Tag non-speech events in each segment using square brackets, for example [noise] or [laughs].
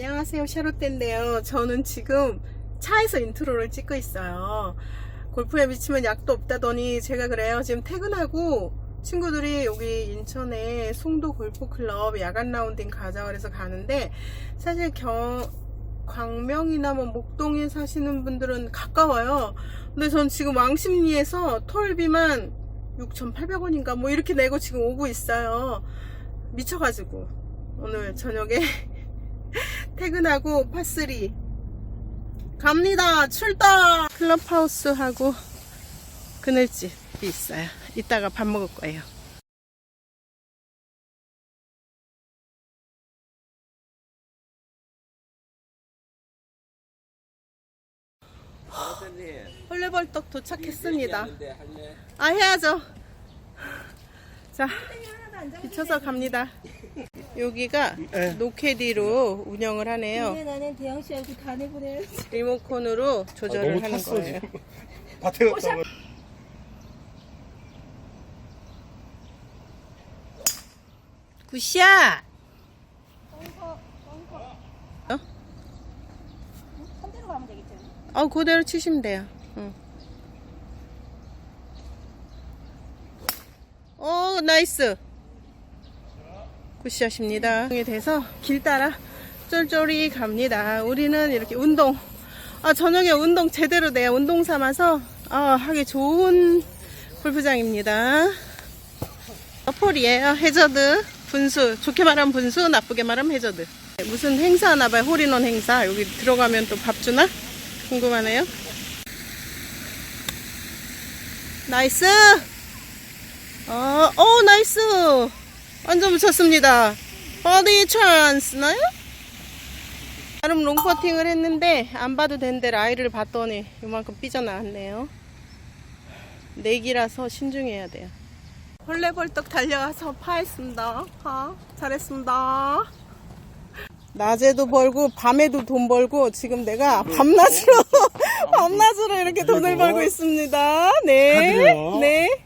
안녕하세요 샤롯데인데요. 저는 지금 차에서 인트로를 찍고 있어요. 골프에 미치면 약도 없다더니 제가 그래요. 지금 퇴근하고 친구들이 여기 인천에 송도 골프클럽 야간 라운딩 가자 그래서 가는데 사실 경 광명이나 뭐 목동에 사시는 분들은 가까워요. 근데 전 지금 왕십리에서 톨비만 6,800원인가 뭐 이렇게 내고 지금 오고 있어요. 미쳐가지고 오늘 저녁에 [laughs] 퇴근하고 파3 갑니다. 출동 클럽하우스하고 그늘집이 있어요. 이따가 밥 먹을 거예요. 헐레벌떡 도착했습니다. 아 해야죠 자 비춰서 갑니다 여기가 노캐디로 운영을 하네요 근데 나는 대영 씨 얼굴 다 내보내. 리모컨으로 조절을 하는 탔어, 거예요. 밭에 갔다가 [laughs] 굿샷! 어? 선대로 가면 되겠죠. 어, 그대로 치시면 돼요. 응. 오, 나이스. 굿샷입니다. 이 돼서 길 따라 쫄쫄이 갑니다. 우리는 이렇게 운동, 아, 저녁에 운동 제대로 돼요. 운동 삼아서, 아, 하기 좋은 골프장입니다. 폴이에요. 해저드. 분수. 좋게 말하면 분수, 나쁘게 말하면 해저드. 무슨 행사 하나봐요. 홀인원 행사. 여기 들어가면 또 밥 주나? 궁금하네요. 나이스! 어, 어, 나이스! 완전 붙였습니다. 어디 찬스 나요? 나름 롱퍼팅을 했는데 안 봐도 되는데 라이를 봤더니 이만큼 삐져나왔네요. 내기라서 신중해야 돼요. 헐레벌떡 달려가서 파했습니다. 파 잘했습니다. 낮에도 벌고 밤에도 돈 벌고 지금 내가 밤낮으로 밤낮으로 이렇게 돈을 벌고 있습니다. 네. 네.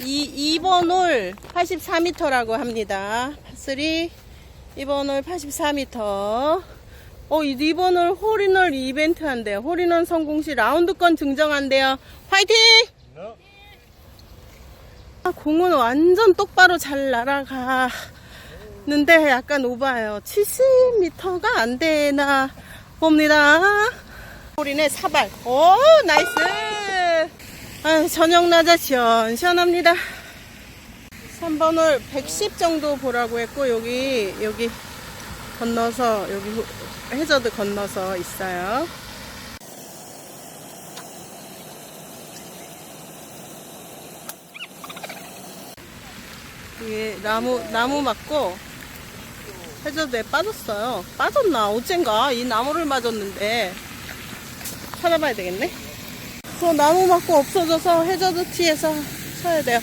이 2번 홀 84m라고 합니다. 3 2번 홀 84m. 어, 이 2번 홀 홀인원 이벤트 한대요. 홀인원 성공 시 라운드권 증정한대요. 화이팅! 아, 공은 완전 똑바로 잘 날아가는데 약간 오바예요. 70m가 안 되나 봅니다. 우리네 사발. 오, 나이스! 아, 저녁 낮에 시원시원합니다. 3번 홀 110 정도 보라고 했고, 여기, 여기 건너서, 여기 호- 해저드 건너서 있어요. 이게 나무 나무 맞고 해저드에 빠졌어요. 빠졌나 어젠가 이 나무를 맞았는데 찾아봐야 되겠네. 그 나무 맞고 없어져서 해저드 티에서 쳐야 돼요.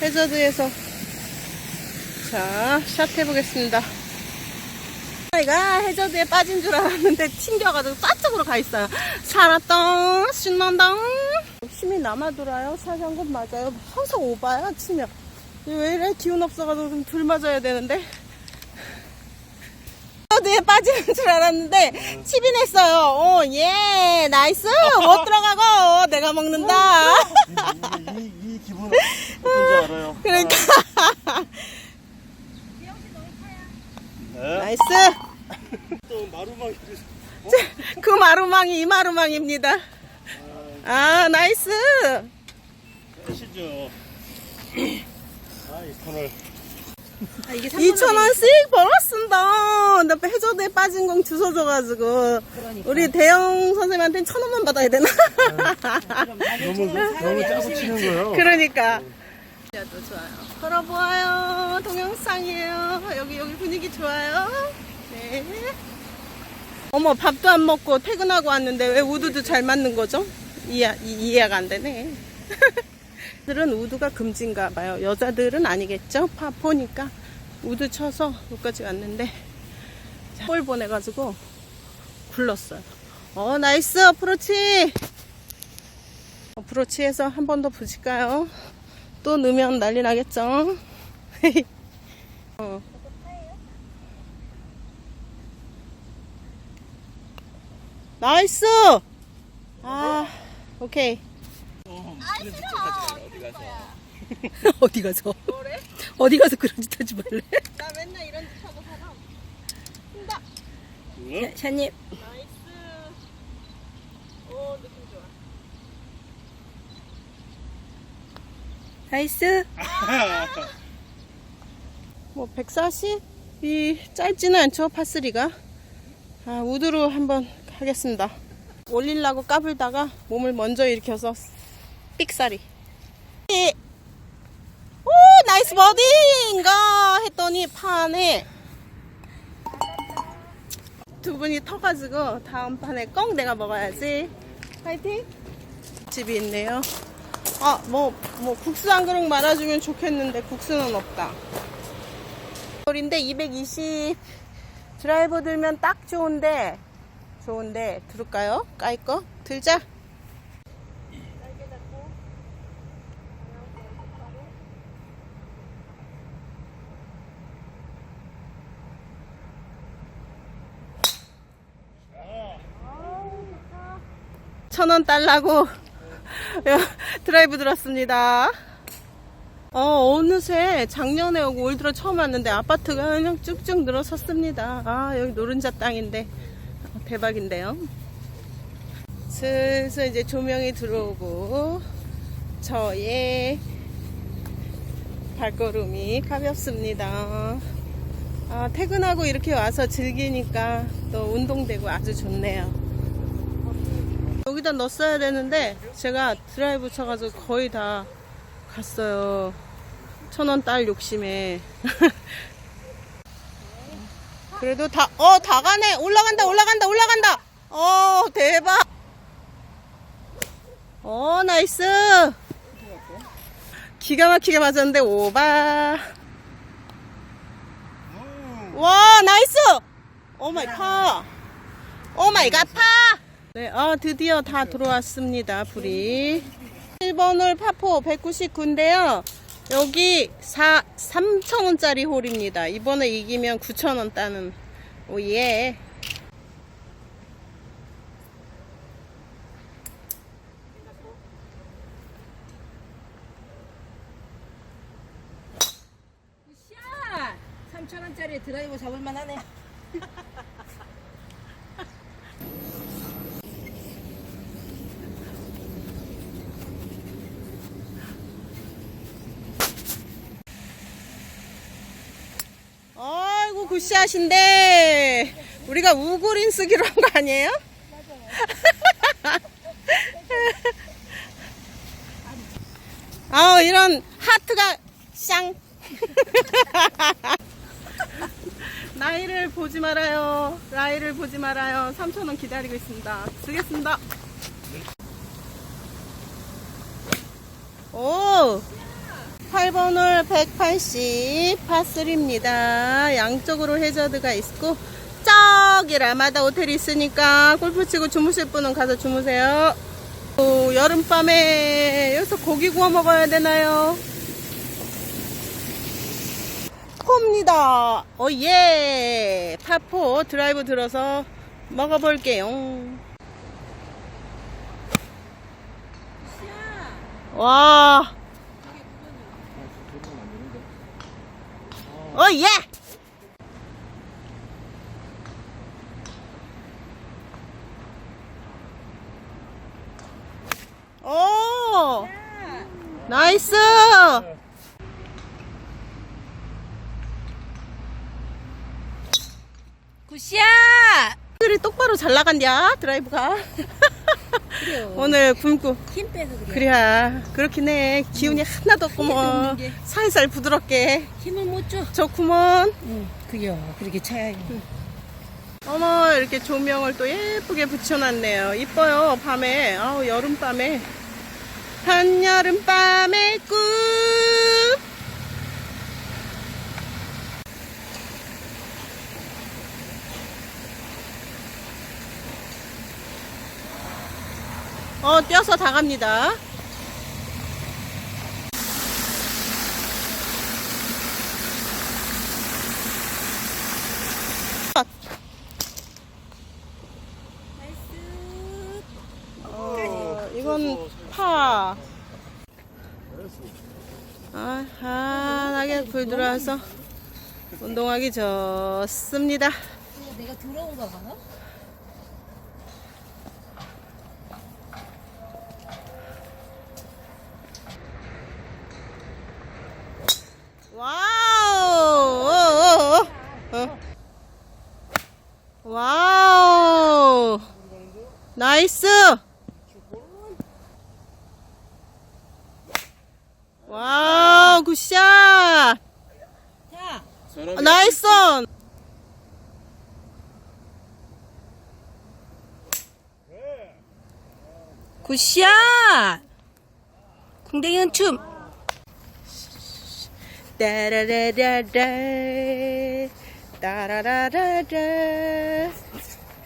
해저드에서 자 샷 해보겠습니다. 아이가 해저드에 빠진 줄 알았는데 튕겨가지고 저쪽으로 가 있어요. 살았다 신난다. 힘이 남아돌아요. 사장건 맞아요. 항상 오바야 치면. 왜 이래 기운 없어가지고 좀둘 맞아야 되는데 어디에 빠지는 줄 알았는데 칩이 냈어요 오 예 나이스 못 들어가고 내가 먹는다 이, 이 기분 어떤지 알아요. 그러니까 네. 나이스 또 마루망이 그 마루망이 이 마루망입니다 아 나이스 하시죠. 아, 이 턴을. 아, 이게 2천원씩 벌었습니다 나 해저드에 빠진 공 주워줘가지고 그러니까. 우리 대영 선생님한테 천 원만 받아야 되나 너무, 너무 짜고 치는 거예요. [laughs] 그러니까. 도 좋아요. 걸어보아요. 동영상이에요. 여기 여기 분위기 좋아요. 네. 어머 밥도 안 먹고 퇴근하고 왔는데 왜 우드도 잘 맞는 거죠? 이해 이- 이해가 안 되네. [laughs] 들은 우드가 금지인가 봐요. 여자들은 아니겠죠? 파포니까 우드 쳐서 여기까지 왔는데 볼 보내가지고 굴렀어요. 어 나이스 어프로치 어프로치 해서 한 번 더 부실까요? 또 넣으면 난리 나겠죠? [laughs] 어. 나이스! 아, 오케이. 어, 어디 가서? [laughs] 어디 가서? 그런 짓 하지 말래? 나 맨날 이런 짓 하고 살아. 샤님. 나이스. 오, 느낌 좋아. 나이스. [laughs] 뭐 140이 짧지는 않죠 파스리가 아 우드로 한번 하겠습니다 올리려고 까불다가 몸을 먼저 일으켜서 삑사리 예. 오 나이스 버디인가 했더니 판에 두 분이 터가지고 다음 판에 꼭 내가 먹어야지. 파이팅. 집이 있네요. 아 뭐 뭐 국수 한 그릇 말아주면 좋겠는데 국수는 없다. 인데 220 드라이버 들면 딱 좋은데 좋은데 들을까요? 까이 거 들자. 천 원 달라고 [laughs] 드라이브 들었습니다. 어, 어느새 작년에 오고 올 들어 처음 왔는데 아파트가 그냥 쭉쭉 늘어섰습니다. 아, 여기 노른자 땅인데. 어, 대박인데요. 슬슬 이제 조명이 들어오고, 저의 발걸음이 가볍습니다. 아, 퇴근하고 이렇게 와서 즐기니까 또 운동되고 아주 좋네요. 여기다 넣었어야 되는데, 제가 드라이브 쳐가지고 거의 다 갔어요. 천원 딸 욕심에. [laughs] 그래도 다, 어, 다 가네. 올라간다, 올라간다, 올라간다. 어, 대박. 어, 나이스. 기가 막히게 맞았는데, 오바. 와, 나이스. 오 마이 파. 오 마이 갓 파. 네, 어, 드디어 다 들어왔습니다, 불이. 1번 홀 파포 199인데요. 여기 4, 3,000원짜리 홀입니다. 이번에 이기면 9,000원 따는, 오 예. 샷! 3,000원짜리 드라이버 잡을만 하네. [laughs] 아이고, 굿샷인데, 우리가 우그린 쓰기로 한 거 아니에요? [laughs] 아우, 이런 하트가 쌍. [laughs] 나이를 보지 말아요. 나이를 보지 말아요. 3,000원 기다리고 있습니다. 쓰겠습니다. 오! 8번 홀 180 파3입니다. 양쪽으로 해저드가 있고 저기 라마다 호텔이 있으니까 골프 치고 주무실 분은 가서 주무세요. 오, 여름밤에 여기서 고기 구워 먹어야 되나요? 포입니다. 오예 파포 드라이브 들어서 먹어볼게요. 와. 어, 예! 오! 나이스! 굿샷! 들이 똑바로 잘 나간냐, 드라이브가. [laughs] 오늘 굶고. 힘 빼서 그래. 그래야, 그렇긴 해. 기운이 하나도 없고, 뭐. 없는 게. 살살 부드럽게. 힘을 못 줘. 좋구먼. 응, 그래요. 그렇게 쳐야 어머 이렇게 조명을 또 예쁘게 붙여놨네요 이뻐요 밤에 아우 여름밤에 한여름밤의 꿈 어, 떼어서 다 갑니다. 어, 어, 이건 파. 아, 환하게 불 들어와서 운동하기 좋습니다. 내가 들어온 거 봐요? 아, 나이스! 굿샷! 궁뎅이는 춤! 따라라라라 따라라라라